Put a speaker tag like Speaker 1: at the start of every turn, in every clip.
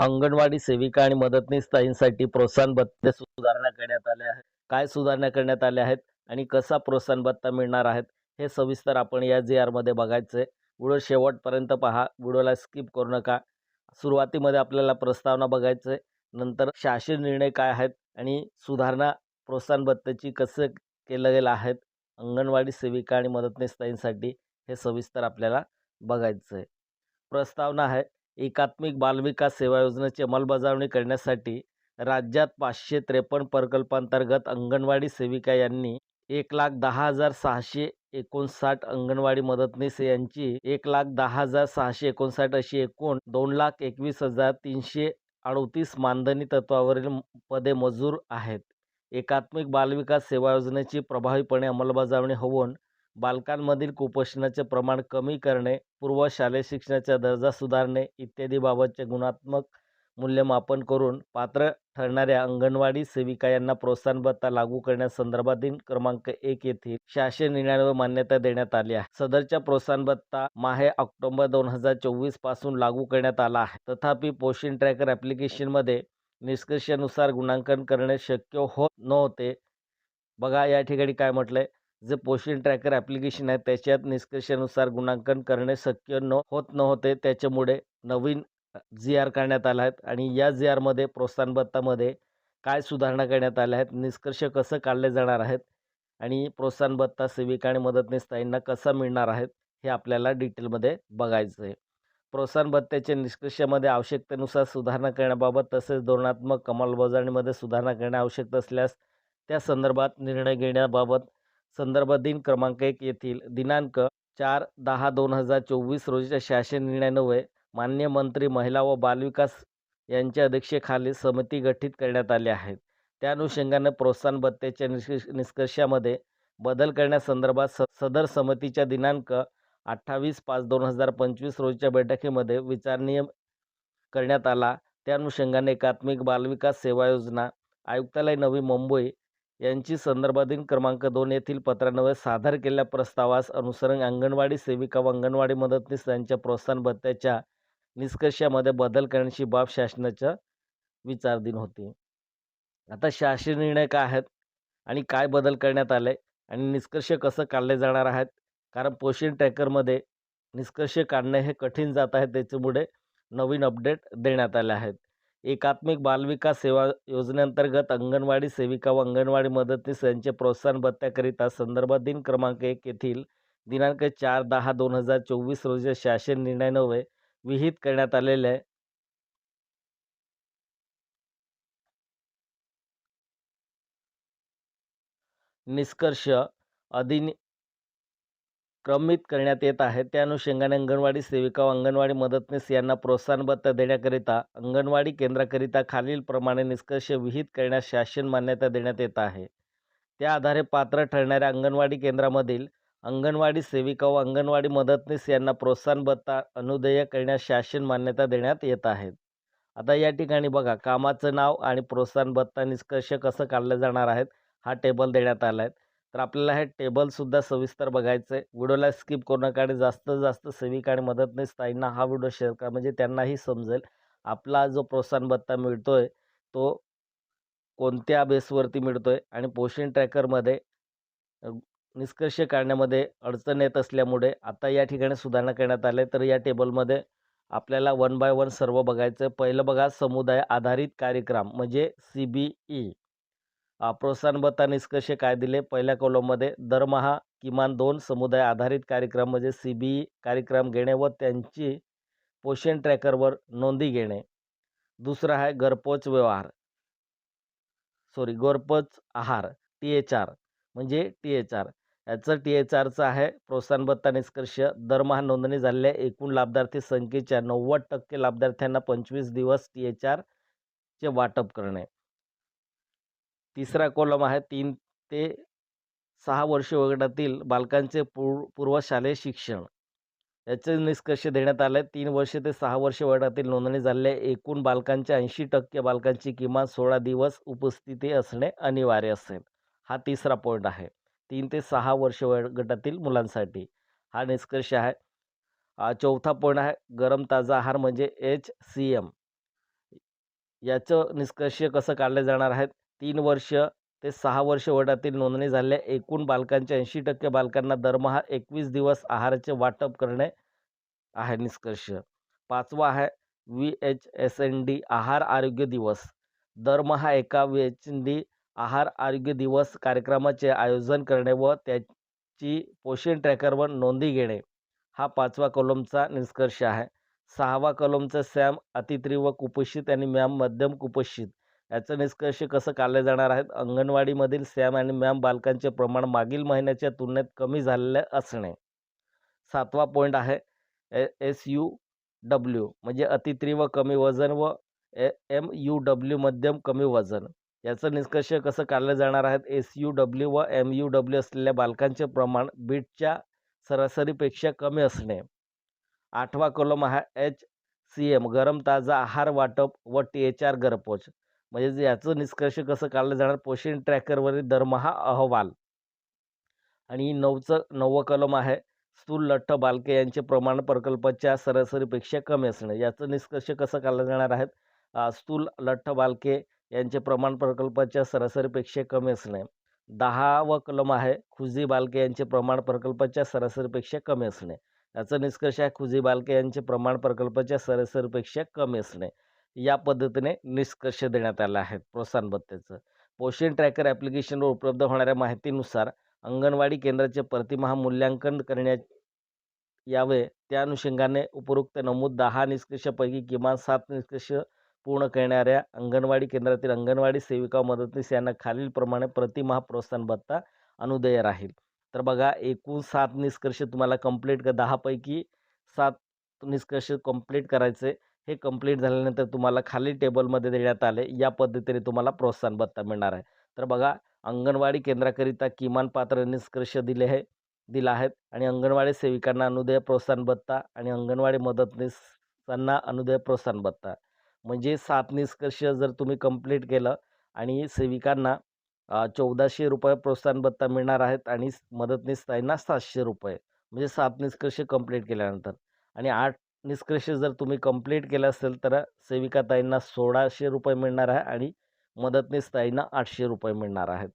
Speaker 1: अंगणवाडी सेविका आणि मदतनीस ताईंसाठी प्रोत्साहन भत्ते सुधारणा करण्यात आल्या आहेत. काय सुधारणा करण्यात आल्या आहेत आणि कसा प्रोत्साहन भत्ता मिळणार आहेत हे सविस्तर आपण या जी आरमध्ये बघायचं आहे व्हिडिओ शेवटपर्यंत पहा. व्हिडिओला स्किप करू नका. सुरुवातीमध्ये आपल्याला प्रस्तावना बघायचं आहे नंतर शासन निर्णय काय आहेत आणि सुधारणा प्रोत्साहन भत्त्याची कसं केलं गेलं आहेत अंगणवाडी सेविका आणि मदतनीस ताईंसाठी हे सविस्तर आपल्याला बघायचं आहे प्रस्तावना आहे एकात्मिक बालविकास सेवा योजनेची अंमलबजावणी करण्यासाठी राज्यात पाचशे त्रेपन्न प्रकल्पांतर्गत अंगणवाडी सेविका यांनी एक लाख दहा हजार सहाशे एकोणसाठ अंगणवाडी मदतनीस यांची एक लाख दहा हजार सहाशे एकोणसाठ अशी एकूण दोन लाख एकवीस हजार तीनशे अडतीस मानधनी तत्वावरील पदे मजूर आहेत. एकात्मिक बालविकास सेवा योजनेची प्रभावीपणे अंमलबजावणी होऊन बालकांमधील कुपोषणाचे प्रमाण कमी करणे पूर्व शालेय शिक्षणाचा दर्जा सुधारणे इत्यादीबाबतचे गुणात्मक मूल्यमापन करून पात्र ठरणाऱ्या अंगणवाडी सेविका यांना प्रोत्साहन भत्ता लागू करण्यासंदर्भातील क्रमांक एक येथील शासन निर्णयावर मान्यता देण्यात आली आहे. सदरच्या प्रोत्साहन भत्ता माहे ऑक्टोबर दोन हजार चोवीसपासून लागू करण्यात आला आहे. तथापि पोषण ट्रॅकर ॲप्लिकेशनमध्ये निष्कर्षानुसार गुणांकन करणे शक्य होत नव्हते. बघा या ठिकाणी काय म्हटलंय. जे पोषण ट्रॅकर ॲप्लिकेशन आहे त्याच्यात निष्कर्षानुसार गुणांकन करणे शक्य न होत नव्हते. त्याच्यामुळे नवीन जी आर करण्यात आला आहेत आणि या जी आरमध्ये प्रोत्साहन भत्तामध्ये काय सुधारणा करण्यात आल्या आहेत निष्कर्ष कसं काढले जाणार आहेत आणि प्रोत्साहन भत्ता सेविका आणि मदतनीस ताईंना कसा मिळणार आहेत हे आपल्याला डिटेलमध्ये बघायचं आहे. प्रोत्साहन भत्त्याच्या निष्कर्षामध्ये आवश्यकतेनुसार सुधारणा करण्याबाबत तसेच धोरणात्मक अंमलबजावणीमध्ये सुधारणा करणे आवश्यक असल्यास त्या संदर्भात निर्णय घेण्याबाबत संदर्भ दिन क्रमांक एक येथील दिनांक चार दहा दोन हजार चोवीस रोजीच्या शासन निर्णयान्वये मान्य मंत्री महिला व बालविकास यांच्या अध्यक्षेखाली समिती गठीत करण्यात आली आहेत त्या अनुषंगाने प्रोत्साहन भत्त्याच्या निष्कर्ष निष्कर्षामध्ये बदल करण्यासंदर्भात स सदर समितीच्या दिनांक अठ्ठावीस पाच दोन हजार पंचवीस रोजीच्या बैठकीमध्ये विचारणीय करण्यात आला. त्या अनुषंगाने एकात्मिक बालविकास सेवा योजना आयुक्तालय नवी मुंबई यांची संदर्भाधीन क्रमांक दोन येथील पत्रान्वये सादर केलेल्या प्रस्तावास अनुसरून अंगणवाडी सेविका व अंगणवाडी मदतनीस यांच्या प्रोत्साहन भत्त्याच्या निष्कर्षामध्ये बदल करण्याची बाब शासनाच्या विचारधीन होती. आता शासन निर्णय काय आहेत आणि काय बदल करण्यात आले आणि निष्कर्ष कसं काढले जाणार आहेत? कारण पोषण ट्रॅकरमध्ये निष्कर्ष काढणे हे कठीण जात आहे त्याच्यामुळे नवीन अपडेट देण्यात आले आहेत. एकात्मिक बालविकास सेवा योजनेअंतर्गत अंगणवाडी सेविका व अंगणवाडी मदतनीस यांचे प्रोत्साहन भत्त्याकरिता संदर्भ दिन क्रमांक एक येथील दिनांक चार दहा दोन हजार चोवीस रोजी शासन निर्णयान्वये विहित करण्यात आलेले निष्कर्ष अधिनि क्रमित करण्यात येत आहे त्या अनुषंगाने अंगणवाडी सेविका व अंगणवाडी मदतनीस यांना प्रोत्साहन भत्ता देण्याकरिता अंगणवाडी केंद्राकरिता खालीलप्रमाणे निष्कर्ष विहित करण्यास शासन मान्यता देण्यात येत आहे. त्या आधारे पात्र ठरणाऱ्या अंगणवाडी केंद्रामधील अंगणवाडी सेविका व अंगणवाडी मदतनीस यांना प्रोत्साहन भत्ता अनुदेय करण्यास शासन मान्यता देण्यात येत आहेत आता या ठिकाणी बघा कामाचं नाव आणि प्रोत्साहन भत्ता निष्कर्ष कसं काढलं जाणार आहेत हा टेबल देण्यात आला आहे तर आपल्याला हे टेबलसुद्धा सविस्तर बघायचं आहे व्हिडिओला स्किप करू नका आणि जास्त सेविक आणि मदतनीस ताईंना हा व्हिडिओ शेअर करा म्हणजे त्यांनाही समजेल. आपला जो प्रोत्साहन भत्ता मिळतो आहे तो कोणत्या बेसवरती मिळतो आहे आणि पोषण ट्रॅकरमध्ये निष्कर्ष काढण्यामध्ये अडचण येत असल्यामुळे आता या ठिकाणी सुधारणा करण्यात आले तर या टेबलमध्ये आपल्याला वन बाय वन सर्व बघायचं आहे पहिलं बघा समुदाय आधारित कार्यक्रम म्हणजे सी बी ई. प्रोत्साहन भत्ता निष्कर्ष काय दिले? पहिल्या कॉलममध्ये दरमहा किमान दोन समुदाय आधारित कार्यक्रम म्हणजे सी बी ई कार्यक्रम घेणे व त्यांची पोषण ट्रॅकरवर नोंदी घेणे. दुसरं आहे घरपोच व्यवहार. सॉरी घरपोच आहार टी एच आर म्हणजे टी एच आर याचं टी एच आरचं आहे प्रोत्साहन भत्ता निष्कर्ष. दरमहा नोंदणी झालेल्या एकूण लाभार्थी संख्येच्या नव्वद टक्के लाभार्थ्यांना पंचवीस दिवस टी एच आरचे वाटप करणे. तिसरा कॉलम आहे तीन ते सहा वर्ष वगटातील बालकांचे पूर पूर्वशालेय शिक्षण. याचे निष्कर्ष देण्यात आले तीन वर्ष ते सहा वर्ष वयोगटातील नोंदणी झालेल्या एकूण बालकांच्या ऐंशी टक्के बालकांची किमान सोळा दिवस उपस्थिती असणे अनिवार्य असेल. हा तिसरा पॉईंट आहे. तीन ते सहा वर्ष वयोगटातील मुलांसाठी हा निष्कर्ष आहे. चौथा पॉईंट आहे गरम ताजा आहार म्हणजे एच सी एम याचं निष्कर्ष कसं काढले जाणार आहेत? तीन वर्ष ते सहा वर्ष वडातील नोंदणी झालेल्या एकूण बालकांच्या ऐंशी टक्के बालकांना दरमहा एकवीस दिवस आहाराचे वाटप करणे आहे निष्कर्ष. पाचवा आहे V H S N D आहार आरोग्य दिवस. दरमहा एका व्ही एच एन डी आहार आरोग्य दिवस कार्यक्रमाचे आयोजन करणे व त्याची पोषण ट्रॅकरवर नोंदी घेणे. हा पाचवा कलमचा निष्कर्ष आहे. सहावा कलमचा सॅम अतितीव्र कुपोषित आणि मॅम मध्यम कुपोषित. याचं निष्कर्ष कसं काढले जाणार आहेत? अंगणवाडीमधील सॅम आणि मॅम बालकांचे प्रमाण मागील महिन्याच्या तुलनेत कमी झालेले असणे. सातवा पॉईंट आहे ए एस यू डब्ल्यू म्हणजे अतितीव्र कमी वजन व ए एम यू डब्ल्यू मध्यम कमी वजन. याचं निष्कर्ष कसं काढलं जाणार आहेत? एस यू डब्ल्यू व एम यू डब्ल्यू असलेल्या बालकांचे प्रमाण बीटच्या सरासरीपेक्षा कमी असणे. आठवा कलम आहे एच सी एम गरम ताजा आहार वाटप व टी एच आर घरपोच. म्हणजे याचं निष्कर्ष कसं काढलं जाणार? पोषण ट्रॅकरवरील दरमहा अहवाल. आणि नऊचं नववं कलम आहे. स्थूल लठ्ठ बालके यांचे प्रमाण प्रकल्पाच्या सरासरीपेक्षा कमी असणे. याचं निष्कर्ष कसं काढलं जाणार आहेत? स्थूल लठ्ठ बालके यांचे प्रमाण प्रकल्पाच्या सरासरीपेक्षा कमी असणे. दहावं कलम आहे. खुजी बालके यांचे प्रमाण प्रकल्पाच्या सरासरीपेक्षा कमी असणे. याचा निष्कर्ष आहे. खुजी बालके यांचे प्रमाण प्रकल्पाच्या सरासरीपेक्षा कमी असणे. या पद्धतीने निष्कर्ष देण्यात आला आहेत प्रोत्साहन भत्त्याचं पोषण ट्रॅकर ॲप्लिकेशनवर उपलब्ध होणाऱ्या माहितीनुसार अंगणवाडी केंद्राचे प्रतिमाह मूल्यांकन करण्यात यावे त्या अनुषंगाने उपरोक्त नमूद दहा निष्कर्षापैकी किमान सात निष्कर्ष पूर्ण करणाऱ्या अंगणवाडी केंद्रातील अंगणवाडी सेविका मदतनीस यांना खालीलप्रमाणे प्रतिमाह प्रोत्साहन भत्ता अनुदेय राहील. तर बघा एकूण सात निष्कर्ष तुम्हाला कंप्लीट कर दहापैकी सात निष्कर्ष कंप्लीट करायचे. हे कंप्लीट झाल्यानंतर तुम्हाला खाली टेबलमध्ये देण्यात आले. या पद्धतीने तुम्हाला प्रोत्साहन भत्ता मिळणार आहे. तर बघा अंगणवाडी केंद्राकरिता किमान पात्र निष्कर्ष दिले आहे दिला आहेत आणि अंगणवाडी सेविकांना अनुदय प्रोत्साहन भत्ता आणि अंगणवाडी मदतनीसांना अनुदय प्रोत्साहन भत्ता. म्हणजे सात निष्कर्ष जर तुम्ही कंप्लीट केलं आणि सेविकांना चौदाशे रुपये प्रोत्साहन भत्ता मिळणार आहेत आणि मदतनीस ताईंना सातशे रुपये. म्हणजे सात निष्कर्ष कंप्लीट केल्यानंतर. आणि आठ निष्कर्ष जर तुम्ही कंप्लीट केलं असेल तर सेविका ताईंना सोळाशे रुपये मिळणार आहे आणि मदतनीस ताईंना आठशे रुपये मिळणार आहेत.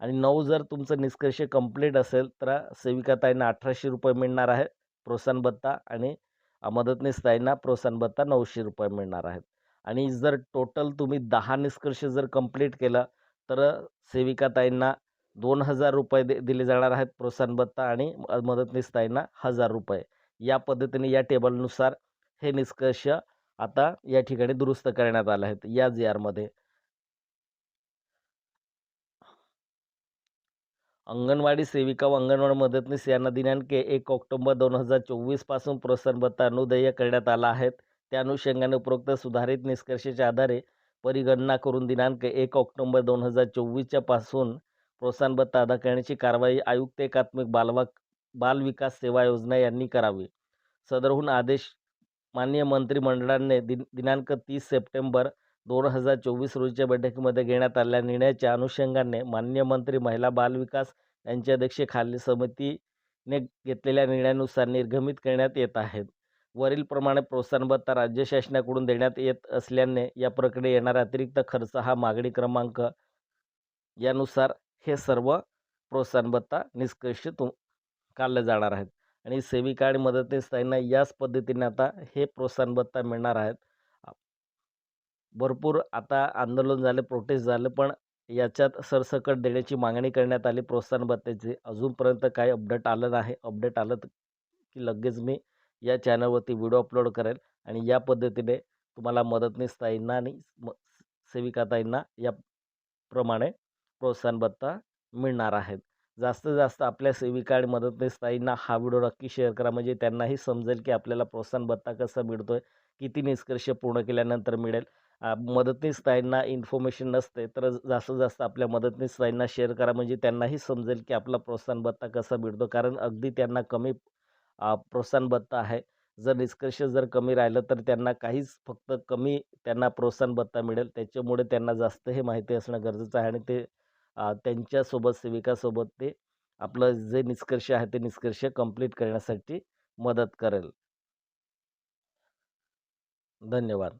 Speaker 1: आणि नऊ जर तुमचं निष्कर्ष कंप्लीट असेल तर सेविका ताईंना अठराशे रुपये मिळणार आहे प्रोत्साहन भत्ता आणि मदतनीस ताईंना प्रोत्साहन भत्ता नऊशे रुपये मिळणार आहेत. आणि जर टोटल तुम्ही दहा निष्कर्ष जर कंप्लीट केलं तर सेविका ताईंना दोन हजार रुपये दे दिले जाणार आहेत प्रोत्साहन भत्ता आणि मदतनीस ताईंना हजार रुपये. या पद्धतीने या टेबलनुसार हे निष्कर्ष आता या ठिकाणी दुरुस्त करण्यात आले आहेत या जी आरमध्ये अंगणवाडी सेविका व अंगणवाडी मदतनीस यांना दिनांक एक ऑक्टोबर दोन हजार चोवीसपासून प्रोत्साहन भत्ता अनुदय करण्यात आला आहे. त्या अनुषंगाने उपरोक्त सुधारित निष्कर्षाच्या आधारे परिगणना करून दिनांक एक ऑक्टोबर दोन हजार चोवीसच्या पासून प्रोत्साहन भत्ता अदा करण्याची कारवाई आयुक्त एकात्मिक बालवा बाल विकास सेवा योजना यांनी करावी. सदरहून आदेश माननीय मंत्रिमंडळाने दिन दिनांक तीस सप्टेंबर दोन हजार चोवीस रोजीच्या बैठकीमध्ये घेण्यात आलेल्या निर्णयाच्या अनुषंगाने मान्य मंत्री महिला बाल विकास यांच्या अध्यक्षतेखाली समितीने घेतलेल्या निर्णयानुसार निर्गमित करण्यात येत आहेत. वरीलप्रमाणे प्रोत्साहन भत्ता राज्य शासनाकडून देण्यात येत असल्याने या प्रक्रिये येणारा अतिरिक्त खर्च हा मागणी क्रमांक यानुसार हे सर्व प्रोत्साहन भत्ता निष्कर्ष तुम काढले जाणार आहेत. आणि सेविका आणि मदतनीस ताईंना याच पद्धतीने आता हे प्रोत्साहन भत्ता मिळणार आहेत. भरपूर आता आंदोलन झाले प्रोटेस्ट झाले पण याच्यात सरसकट देण्याची मागणी करण्यात आली. प्रोत्साहन भत्त्याची अजूनपर्यंत काही अपडेट आलं नाही. अपडेट आलं की लगेच मी या चॅनलवरती व्हिडिओ अपलोड करेल. आणि या पद्धतीने तुम्हाला मदतनीस ताईंना आणि म सेविका याप्रमाणे प्रोत्साहन भत्ता मिळणार आहेत. जास्तीत जास्त आपल्या सेविका आणि मदतनीस ताईंना हा व्हिडिओ नक्की शेअर करा. म्हणजे त्यांनाही समजेल की आपल्याला प्रोत्साहन भत्ता कसा मिळतो आहे किती निष्कर्ष पूर्ण केल्यानंतर मिळेल. आ, मदतनीस ताईंना इन्फॉर्मेशन नसते तर जास्तीत जास्त आपल्या मदतनीस ताईंना शेअर करा. म्हणजे त्यांनाही समजेल की आपला प्रोत्साहन भत्ता कसा मिळतो. कारण अगदी त्यांना कमी प्रोत्साहन भत्ता आहे. जर निष्कर्ष जर कमी राहिलं तर त्यांना काहीच फक्त कमी त्यांना प्रोत्साहन भत्ता मिळेल. त्याच्यामुळे त्यांना जास्त हे माहिती असणं गरजेचं आहे. आणि ते त्यांच्यासोबत सेविकासोबत ते आपलं जे निष्कर्ष आहे ते निष्कर्ष कंप्लीट करण्यासाठी मदत करेल. धन्यवाद.